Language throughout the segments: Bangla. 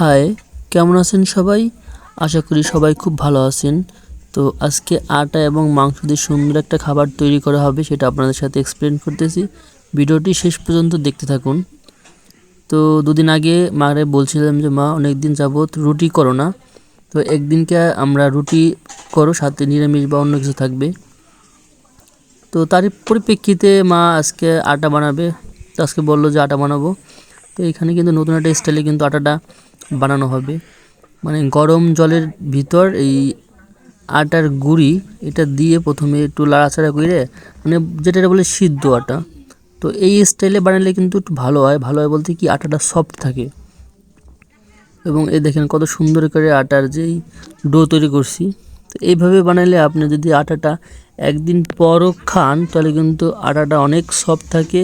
হাই, কেমন আছেন সবাই? আশা করি সবাই খুব ভালো আছেন। তো আজকে আটা এবং মাংস দিয়ে সুন্দর একটা খাবার তৈরি করা হবে, সেটা আপনাদের সাথে এক্সপ্লেন করতেছি। ভিডিওটি শেষ পর্যন্ত দেখতে থাকুন। তো দুদিন আগে মারে বলছিলাম যে, মা অনেক দিন যাবত রুটি করো না। তো একদিনকে আমরা রুটি করো, সাথে নিরামিষ বা অন্য কিছু থাকবে। তো তারই পরিপ্রেক্ষিতে মা আজকে আটা বানাবে। তো আজকে বলল যে, আটা বানাবো। তো এখানে কিন্তু নতুন একটা স্টাইলে কিন্তু আটাটা বানানো হবে। মানে গরম জলের ভিতর এই আটার গুঁড়ি, এটা দিয়ে প্রথমে একটু লাড়াচাড়া করে মানে যেটা বলে সিদ্ধ আটা। তো এই স্টাইলে বানালে কিন্তু একটু ভালো হয়। ভালো হয় বলতে কি আটাটা সফট থাকে। এবং এ দেখেন কত সুন্দর করে আটার যেই ডো তৈরি করছি। তো এইভাবে বানালে আপনি যদি আটাটা একদিন পরও খান, তাহলে কিন্তু আটাটা অনেক সফট থাকে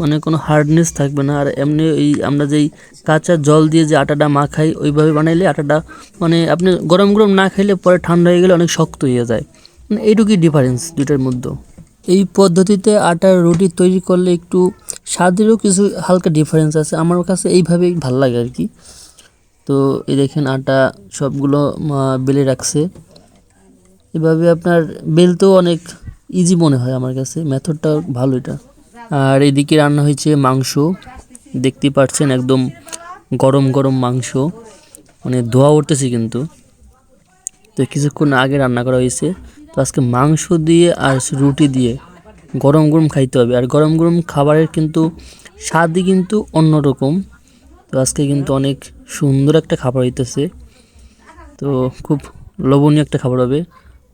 মানে কোনো হার্ডনেস থাকবে না। আর এমনি এই আমরা যেই কাঁচা জল দিয়ে যে আটাটা মাখাই, ওইভাবে বানাইলে আটাটা মানে আপনি গরম গরম না খাইলে পরে ঠান্ডা হয়ে গেলে অনেক শক্ত হয়ে যায়। মানে এইটুকুই ডিফারেন্স দুইটার মধ্যে এই পদ্ধতিতে আটার রুটি তৈরি করলে একটু স্বাদেরও কিছু হালকা ডিফারেন্স আছে। আমার কাছে এইভাবেই ভালো লাগে আর কি। তো এই দেখেন আটা সবগুলো বেলে রাখছে। এভাবে আপনার বেলতেও অনেক ইজি মনে হয় আমার কাছে। মেথডটা ভালো এটা। আর এদিকে রান্না হয়েছে মাংস। দেখতে পাচ্ছেন একদম গরম গরম মাংস। মানে ধোয়া উঠতেছে কিন্তু। তো কিছুক্ষণ আগে রান্না করা হয়েছে। তো আজকে মাংস দিয়ে আর রুটি দিয়ে গরম গরম খাইতে হবে। আর গরম গরম খাবারের কিন্তু স্বাদই কিন্তু অন্যরকম। তো আজকে কিন্তু অনেক সুন্দর একটা খাবার হইতেছে। তো খুব লোভনীয় একটা খাবার হবে।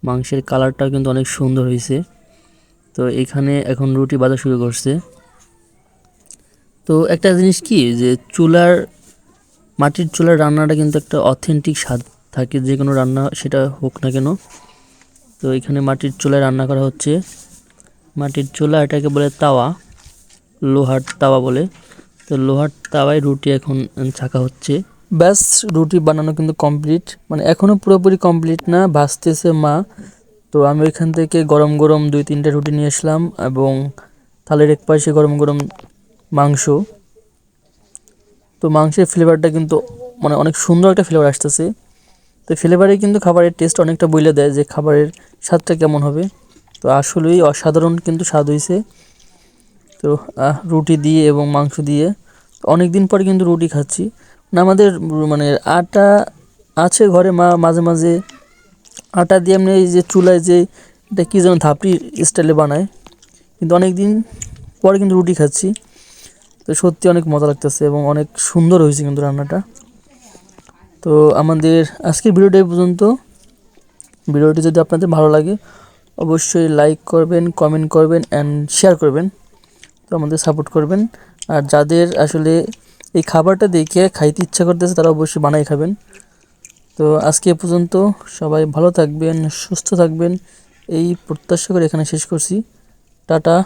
মাংসের কালারটাও কিন্তু অনেক সুন্দর হয়েছে। তো এখানে এখন রুটি বাজা শুরু করছে। তো একটা জিনিস কি যে চুলার, মাটির চুলার রান্নাটা কিন্তু একটা অথেন্টিক স্বাদ থাকে, যে কোনো রান্না সেটা হোক না কেন। তো এখানে মাটির চুলায় রান্না করা হচ্ছে। মাটির চুলা এটাকে বলে তাওয়া, লোহার তাওয়া বলে। তো লোহার তাওয়ায় রুটি এখন ছাকা হচ্ছে। ব্যাস, রুটি বানানো কিন্তু কমপ্লিট মানে এখনও পুরোপুরি কমপ্লিট না ভাজতেছে মা। তো আমি ওইখান থেকে গরম গরম দুই তিনটে রুটি নিয়ে আসলাম এবং থালের এক পাশে গরম গরম মাংস। তো মাংসের ফ্লেভারটা কিন্তু মানে অনেক সুন্দর একটা ফ্লেভার আসতেছে। তো ফ্লেভারে কিন্তু খাবারের টেস্ট অনেকটা বলে দেয় যে খাবারের স্বাদটা কেমন হবে। তো আসলেই অসাধারণ কিন্তু স্বাদ হয়েছে তো রুটি দিয়ে এবং মাংস দিয়ে। অনেক দিন পরে কিন্তু রুটি খাচ্ছি। না আমাদের মানে আটা আছে ঘরে, মা মাঝে মাঝে আটা দিয়ে এমনি এই যে চুলায় যে, এটা কী যেন ধাপড়ি স্টাইলে বানায়। কিন্তু অনেক দিন পরে কিন্তু রুটি খাচ্ছি। তো সত্যি অনেক মজা লাগতেছে এবং অনেক সুন্দর হয়েছে কিন্তু রান্নাটা। তো আমাদের আজকের ভিডিওটা এই পর্যন্ত। ভিডিওটি যদি আপনাদের ভালো লাগে, অবশ্যই লাইক করবেন কমেন্ট করবেন অ্যান্ড শেয়ার করবেন। তো আমাদের সাপোর্ট করবেন। আর যাদের আসলে এই খাবারটা দেখে খাইতে ইচ্ছা করতেছে তারা অবশ্যই বানাই খাবেন। তো আজকে এ পর্যন্ত সবাই ভালো থাকবেন, সুস্থ থাকবেন। এই প্রত্যাশা করে এখানে শেষ করছি। টাটা।